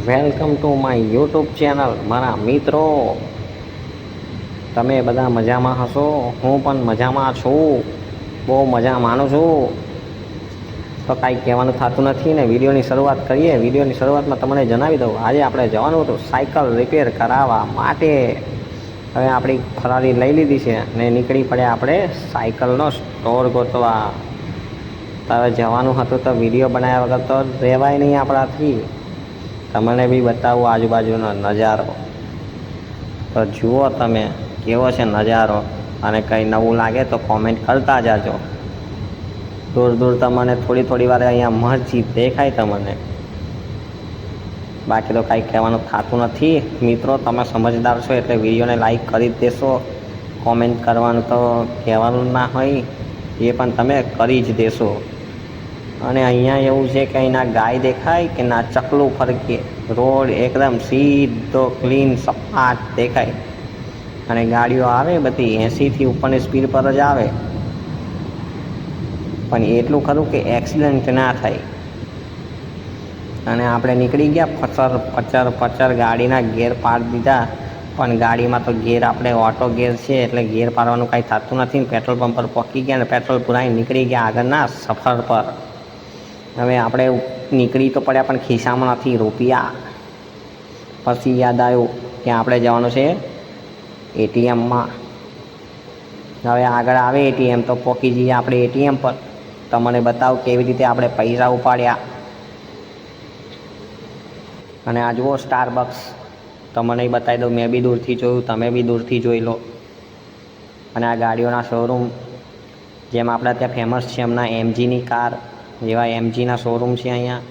Welcome to my YouTube channel, મારા મિત્રો. તમે બધા મજામાં હશો? હું પણ મજામાં છું. બહુ મજા માનું છું. તો કાંઈ કહેવાનું થતું નથી ને વિડીયોની શરૂઆત કરીએ. વિડીયોની શરૂઆતમાં તમને જણાવી દઉં. આજે આપણે જવાનું હતું સાયકલ રિપેર કરાવવા માટે. હવે આપણી ફરારી લઈ લીધી છે ને નીકળી પડ્યા આપણે સાયકલનો સ્ટોર ગોતવા. તો જવાનું હતું તો વીડિયો બનાવ્યા વગર તો રહેવાય નહીં આપણાથી. તમને બી બતાવું આજુબાજુનો નજારો. તો જુઓ તમે, કેવો છે નજારો? અને કંઈ નવું લાગે તો કોમેન્ટ કરતા જાજો. દૂર દૂર તમને થોડી થોડી વાર અહીંયા મસ્જિદ દેખાય તમને. બાકી તો કાંઈ કહેવાનું થતું નથી. મિત્રો, તમે સમજદાર છો એટલે વિડીયોને લાઈક કરી દેશો. કોમેન્ટ કરવાનું તો કહેવાનું ના હોય. એ પણ તમે કરી જ દેશો. અને અહીંયા એવું છે કે અહીંના ગાય દેખાય કે ના ચકલું ફરકે રોડ એકદમ સીધો ક્લીન સપાટ દેખાય. અને ગાડીઓ આવે બધી એંસીથી ઉપરની સ્પીડ પર જ આવે. પણ એટલું ખરું કે એક્સિડન્ટ ના થાય. અને આપણે નીકળી ગયા પચર પચર પચર ગાડીના ગેર પાડી દીધા. પણ ગાડીમાં તો ગેર, આપણે ઓટો ગેર છે, એટલે ગેર પાડવાનું કાંઈ થતું નથી. પેટ્રોલ પંપ પર પહોંચી ગયા અને પેટ્રોલ પુરાઈ નીકળી ગયા આગળના સફર પર. હવે આપણે નીકળી તો પડ્યા, પણ ખિસ્સામાં નથી રૂપિયા. પછી યાદ આવ્યું કે આપણે જવાનું છે એટીએમમાં. હવે આગળ આવે એટીએમ, તો પોકી જઈએ આપણે એટીએમ પર. તમને બતાવો કેવી રીતે આપણે પૈસા ઉપાડ્યા. અને આ જુઓ સ્ટારબક્સ તમને બતાવી દઉં, મેં બી દૂરથી જોયું, તમે બી દૂરથી જોઈ લો. અને આ ગાડીઓના શોરૂમ જેમ આપણા ત્યાં ફેમસ છે એમના એમજીની કાર. જેવા એમજીના શોરૂમ છે અહીંયા.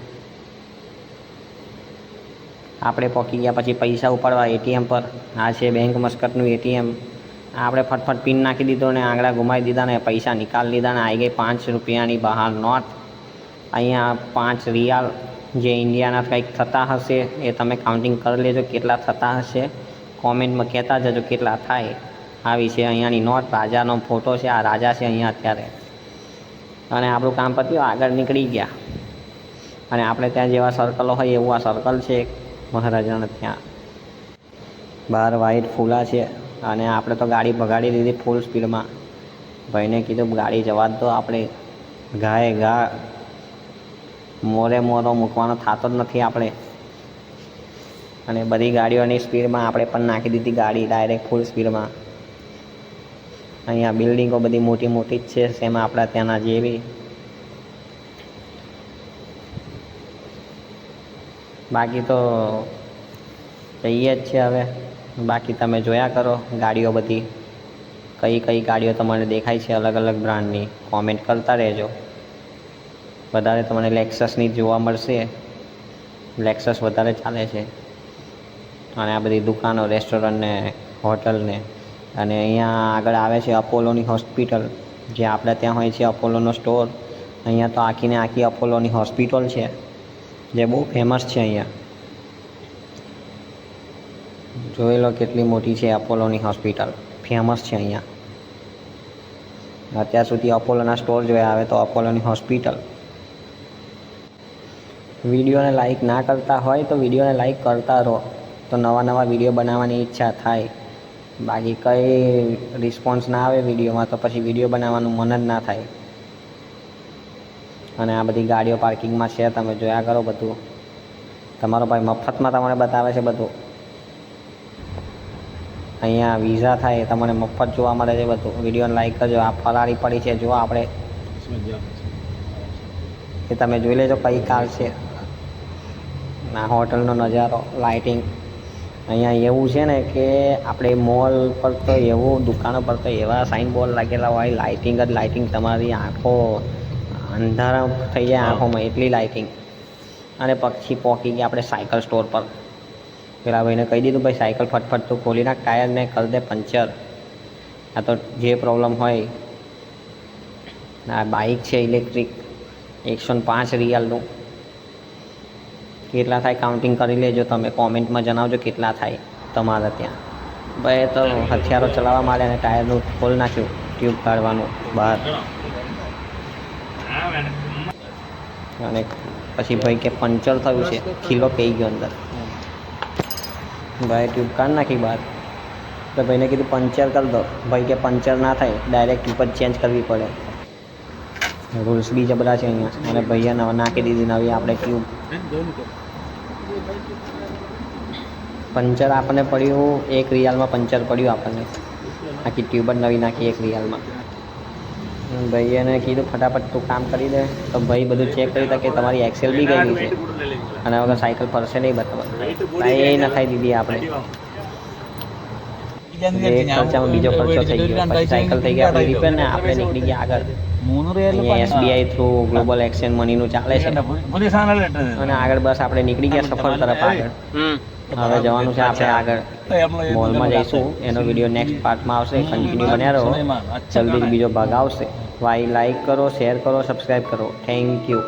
આપણે પહોંચી ગયા પછી પૈસા ઉપાડવા એટીએમ પર. આ છે બેંક મસ્કટનું એટીએમ આપણે ફટફટ પિન નાખી દીધો ને આંગળા ગુમાવી દીધા ને પૈસા નિકાલ લીધા ને આવી ગઈ પાંચ રૂપિયાની બહાર નોટ. અહીંયા પાંચ રિયાલ જે ઇન્ડિયાના કંઈક થતા હશે એ તમે કાઉન્ટિંગ કરી લેજો કેટલા થતા હશે. કોમેન્ટમાં કહેતા જજો કેટલા થાય. આવી છે અહીંયાની નોટ. રાજાનો ફોટો છે. આ રાજા છે અહીંયા અત્યારે. અને આપણું કામ પત્યું આગળ નીકળી ગયા. અને આપણે ત્યાં જેવા સર્કલો હોય એવું આ સર્કલ છે મહારાજાને ત્યાં. બહાર વાઈટ ફૂલા છે અને આપણે તો ગાડી ભગાડી દીધી ફૂલ સ્પીડમાં ભાઈને કીધું, ગાડી જવા દો આપણે. ગાએ ગા મોરે મોરો મૂકવાનો થતો જ નથી આપણે. અને બધી ગાડીઓની સ્પીડમાં આપણે પણ નાખી દીધી ગાડી ડાયરેક્ટ ફૂલ સ્પીડમાં અહીંયા બિલ્ડિંગો બધી મોટી મોટી જ છે, સેમ આપણા ત્યાંના જેવી. બાકી તો જઈએ જ છે હવે. બાકી તમે જોયા કરો ગાડીઓ બધી. કઈ કઈ ગાડીઓ તમને દેખાય છે અલગ અલગ બ્રાન્ડની. કોમેન્ટ કરતા રહેજો. વધારે તમને લેક્સસની જોવા મળશે. લેક્સસ વધારે ચાલે છે. અને આ બધી દુકાનો રેસ્ટોરન્ટ ને હોટલ ને અને અહીંયા આગળ આવે છે અપોલોની હોસ્પિટલ જે આપણે ત્યાં હોય છે અપોલોનો સ્ટોર અહીંયા તો આખીને આખી અપોલોની હોસ્પિટલ છે, જે બહુ ફેમસ છે અહીંયા. જોઈ લો કેટલી મોટી છે અપોલોની હોસ્પિટલ ફેમસ છે અહીંયા. અત્યાર સુધી અપોલોના સ્ટોર જોયા આવે તો અપોલોની હોસ્પિટલ વિડીયોને લાઈક ના કરતા હોય તો વિડીયોને લાઈક કરતા રહો. તો નવા નવા વીડિયો બનાવવાની ઈચ્છા થાય. બાકી કંઈ રિસ્પોન્સ ના આવે વિડીયોમાં તો પછી વીડિયો બનાવવાનું મન જ ના થાય. અને આ બધી ગાડીઓ પાર્કિંગમાં છે, તમે જોયા કરો બધું. તમારો ભાઈ મફતમાં તમને બતાવે છે બધું. અહીંયા વિઝા થાય તમને મફત જોવા મળે છે બધું. વિડીયોને લાઈક કરજો. આ ફરારી પડી છે જો આપણે. એ તમે જોઈ લેજો કઈ કાર છે. ના, હોટલનો નજારો લાઇટિંગ અહીંયા એવું છે ને કે આપણે મોલ પર તો એવું દુકાનો પર તો એવા સાઇન બોર્ડ લાગેલા હોય લાઇટિંગ જ લાઇટિંગ તમારી આંખો અંધારા થઈ જાય આંખોમાં એટલી લાઇટિંગ અને પછી પહોંચી ગયા આપણે સાયકલ સ્ટોર પર. પેલા ભાઈને કહી દીધું ભાઈ સાયકલ ફટફટ તું ખોલી નાખ ટાયરને કરી દે પંચર આ તો જે પ્રોબ્લેમ હોય. આ બાઇક છે ઇલેક્ટ્રિક એકસો ને પાંચ રિયાલનું કેટલા થાય કાઉન્ટિંગ કરી લેજો, તમે કોમેન્ટમાં જણાવજો કેટલા થાય તમારે ત્યાં. ભાઈ તો હથિયારો ચલાવવા માંડે અને ટાયરનું ખોલ નાખ્યું ટ્યુબ કાઢવાનું, બહાર. અને પછી ભાઈ કે પંચર થયું છે, ખીલો પી ગયો અંદર. ભાઈ ટ્યુબ કાઢ નાખી બહાર. તો ભાઈને કીધું, પંચર કરી દો. ભાઈ કે, પંચર ના થાય ડાયરેક્ટ ટ્યુબ જ ચેન્જ કરવી પડે. રૂલ્સ બી જબરા છે અહીંયા. અને ભાઈએ નાખી દીધી, નવી આપણે ટ્યુબ પંચર આપણને પડ્યું, એક રિયાલમાં પંચર પડ્યું આપણને. આખી ટ્યુબર નવી નાખી એક રિયાલમાં. ભાઈ એને કીધું, ફટાફટ તું કામ કરી દે. તો ભાઈ બધું ચેક કરી કે તમારી એક્સેલ બી ગઈ છે. અને વગર સાયકલ ફરશે નહીં બતાવવા એ ન દીધી આપણે. ખર્ચામાં બીજો ખર્ચો થઈ ગયો. પછી સાયકલ થઈ ગયા. આપણે રિપેર ને આપણે નીકળી ગયા આગળ. અહીંયા એસબીઆઈ થ્રુ ગ્લોબલ એક્સચેન્જ મનીનું ચાલે છે. અને આગળ બસ આપણે નીકળી ગયા સફર તરફ આગળ. હવે જવાનું છે આપણે આગળ. મોલમાં જઈશું. એનો વીડિયો નેક્સ્ટ પાર્ટમાં આવશે. કન્ટિન્યુ બન્યા રહો. જલ્દી બીજો ભાગ આવશે. વાય લાઈક કરો શેર કરો સબસ્ક્રાઈબ કરો. Thank you